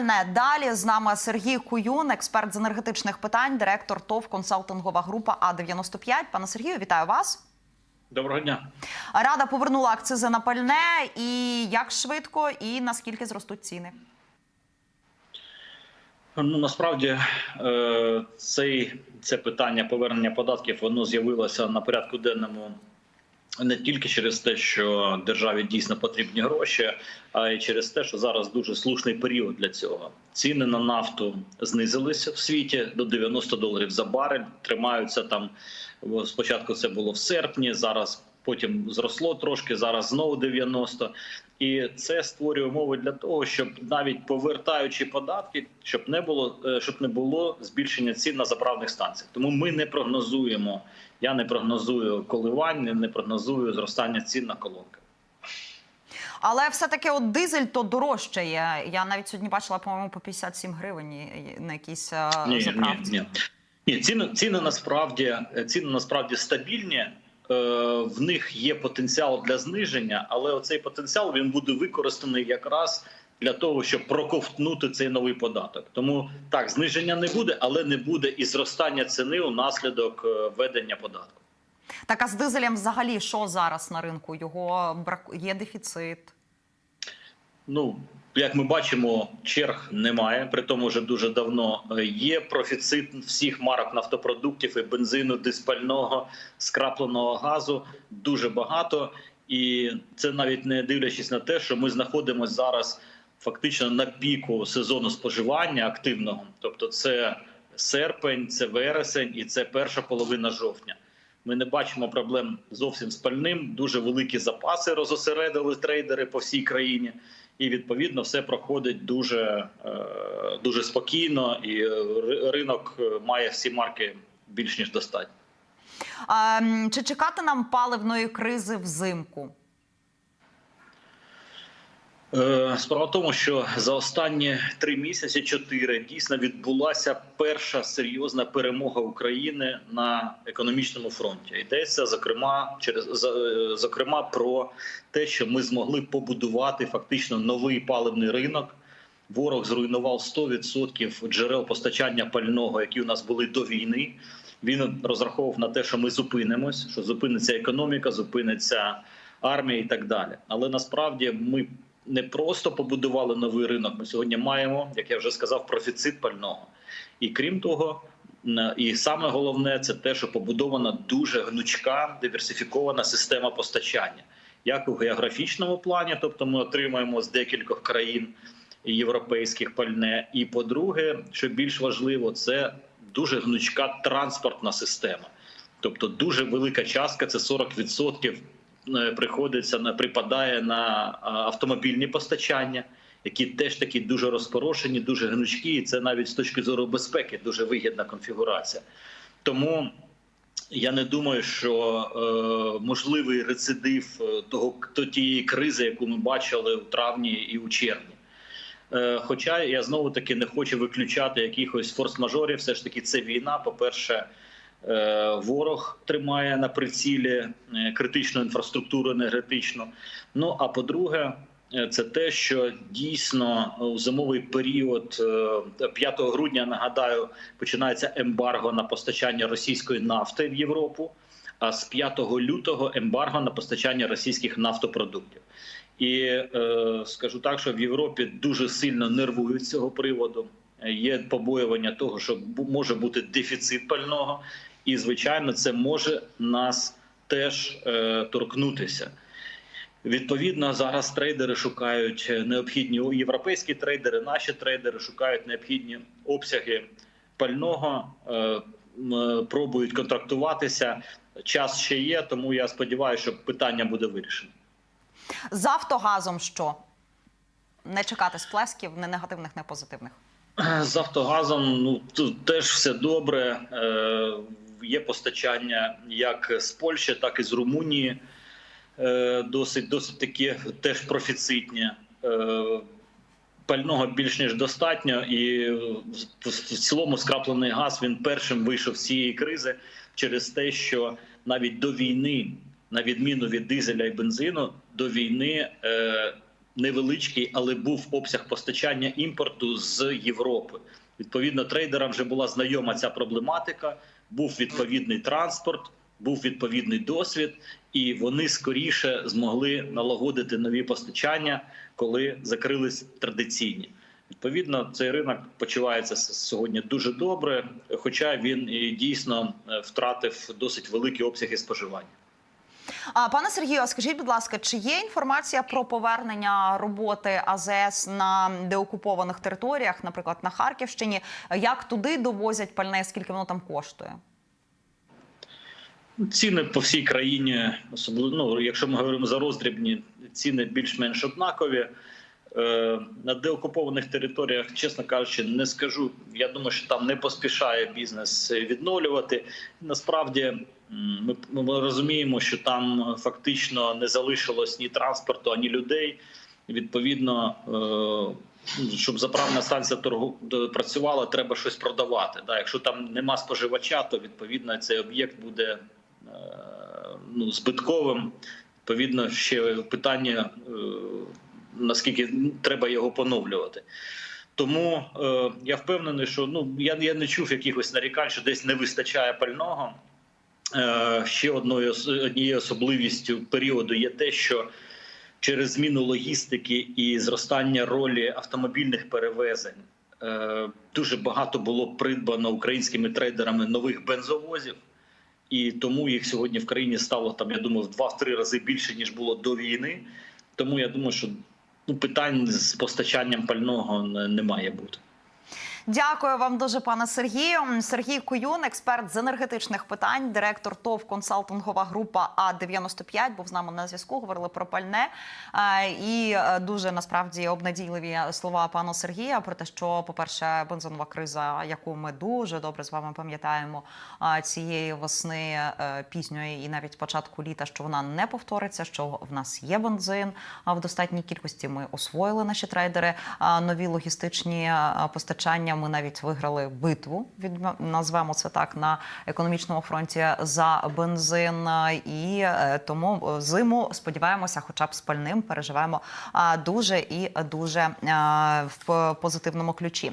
Не далі з нами Сергій Куюн, експерт з енергетичних питань, директор ТОВ консалтингова група А 95 Пане Сергію, вітаю вас. Доброго дня. Рада повернула акцизи на пальне. І як швидко, і наскільки зростуть ціни? Ну насправді е, цей це питання повернення податків воно з'явилося на порядку денному не тільки через те, що державі дійсно потрібні гроші, а й через те, що зараз дуже слушний період для цього. Ціни на нафту знизилися в світі до 90 доларів за барель. Тримаються там спочатку. Це було в серпні. Зараз потім зросло трошки. Зараз знову 90. І це створює умови для того, щоб навіть повертаючи податки, щоб не було е, щоб не було збільшення цін на заправних станціях. Тому ми не прогнозуємо. Я не прогнозую коливання, не прогнозую зростання цін на колонки. Але все-таки от дизель то дорожчає. Я навіть сьогодні бачила, по-моєму, по 57 гривень на якійсь е, Ні, ні, ні. Ні, ціни, ціни насправді ціни насправді стабільні. Е, В них є потенціал для зниження, але оцей потенціал він буде використаний якраз для того, щоб проковтнути цей новий податок. Тому так, зниження не буде, але не буде і зростання ціни у наслідок введення податку. Так а з дизелем взагалі що зараз на ринку? Його брак... є дефіцит. Ну, як ми бачимо, черг немає. При тому вже дуже давно Е, є профіцит всіх марок нафтопродуктів і бензину, диспального, скрапленого газу. Дуже багато, і це навіть не дивлячись на те, що ми знаходимося зараз фактично на піку сезону споживання активного. Тобто, це серпень, це вересень і це перша половина жовтня. Ми не бачимо проблем зовсім з пальним. Дуже великі запаси розосередили трейдери по всій країні, і відповідно все проходить дуже, е, дуже спокійно. І ринок е, має всі марки більш ніж достатньо. А, чи чекати нам паливної кризи взимку? Е, Справа в тому, що за останні три місяці, чотири дійсно відбулася перша серйозна перемога України на економічному фронті. Йдеться зокрема через е, зокрема про те, що ми змогли побудувати фактично новий паливний ринок. Ворог зруйнував 100% джерел постачання пального, які у нас були до війни. Він розраховував на те, що ми зупинимось, що зупиниться економіка, зупиниться армія і так далі. Але насправді ми не просто побудували новий ринок. Ми сьогодні маємо, як я вже сказав, профіцит пального. І крім того, і саме головне це те, що побудована дуже гнучка диверсифікована система постачання, як у географічному плані, тобто ми отримуємо з декількох країн європейських пальне. І по-друге, що більш важливо, це дуже гнучка транспортна система. Тобто дуже велика частка, це 40% е, приходиться на припадає на автомобільні постачання, які теж такі дуже розпорошені, дуже гнучкі, і це навіть з точки зору безпеки дуже вигідна конфігурація. Тому я не думаю, що е, можливий рецидив е, того то тієї кризи, яку ми бачили у травні і у червні. Е, Хоча я знову таки не хочу виключати якихось форс-мажорів. Все ж таки, це війна. По-перше, е, ворог тримає на прицілі е, критичну інфраструктуру енергетичну. Ну а по-друге, е, це те, що дійсно у зимовий період е, 5 грудня нагадаю, починається ембарго на постачання російської нафти в Європу. А з 5 лютого ембарго на постачання російських нафтопродуктів. І е, скажу так, що в Європі дуже сильно нервують цього приводу. Є побоювання того, що може бути дефіцит пального, і звичайно, це може нас теж е, торкнутися. Відповідно, зараз трейдери шукають необхідні європейські трейдери, наші трейдери шукають необхідні обсяги пального, е, пробують контрактуватися. Час ще є, тому я сподіваюся, що питання буде вирішено. З Автогазом що? Не чекати сплесків, не негативних, не позитивних. З Автогазом ну тут теж все добре. Є постачання як з Польщі, так і з Румунії. Е, досить досить такі теж профіцитні. Е, пального більш ніж достатньо, і в цілому скраплений газ він першим вийшов з цієї кризи через те, що навіть до війни, на відміну від дизеля і бензину, до війни е, невеличкий, але був обсяг постачання імпорту з Європи. Відповідно, трейдерам вже була знайома ця проблематика. Був відповідний транспорт, був відповідний досвід, і вони скоріше змогли налагодити нові постачання, коли закрились традиційні. Відповідно, цей ринок почувається сьогодні дуже добре, хоча він і дійсно е, втратив досить великі обсяги споживання. Пане Сергію, скажіть, будь ласка, чи є інформація про повернення роботи АЗС на деокупованих територіях, наприклад, на Харківщині? Як туди довозять пальне, скільки воно там коштує? Ціни по всій країні, особливо ну, якщо ми говоримо за роздрібні, ціни більш-менш однакові. Е, На деокупованих територіях, чесно кажучи, не скажу. Я думаю, що там не поспішає бізнес відновлювати. Насправді ми, ми розуміємо, що там фактично не залишилось ні транспорту, ані людей. Відповідно, е, щоб заправна станція торгу працювала, треба щось продавати. Да, якщо там нема споживача, то відповідно цей об'єкт буде е, ну, збитковим. Відповідно, ще питання, е, наскільки треба його поновлювати. Тому е, я впевнений, що ну я, я не чув якихось нарікань, що десь не вистачає пального. Е, ще одною однією особливістю періоду є те, що через зміну логістики і зростання ролі автомобільних перевезень е, дуже багато було придбано українськими трейдерами нових бензовозів, і тому їх сьогодні в країні стало там, я думаю, в 2-3 рази більше ніж було до війни. Тому я думаю, що ну, питань з постачанням пального не має бути. Дякую вам дуже, пане Сергію. Сергій Куюн, експерт з енергетичних питань, директор ТОВ консалтингова група А 95 був з нами на зв'язку. Говорили про пальне Е, і е, дуже насправді обнадійливі слова пана Сергія про те, що, по-перше, бензинова криза, яку ми дуже добре з вами пам'ятаємо е, цієї весни пізньої і навіть початку літа, що вона не повториться, що в нас є бензин в достатній кількості. Ми освоїли наші трейдери нові логістичні постачання. Ми навіть виграли битву, від назвемо це так на економічному фронті за бензин. І е, тому е, зиму сподіваємося, хоча б спальним переживаємо дуже і дуже в позитивному ключі.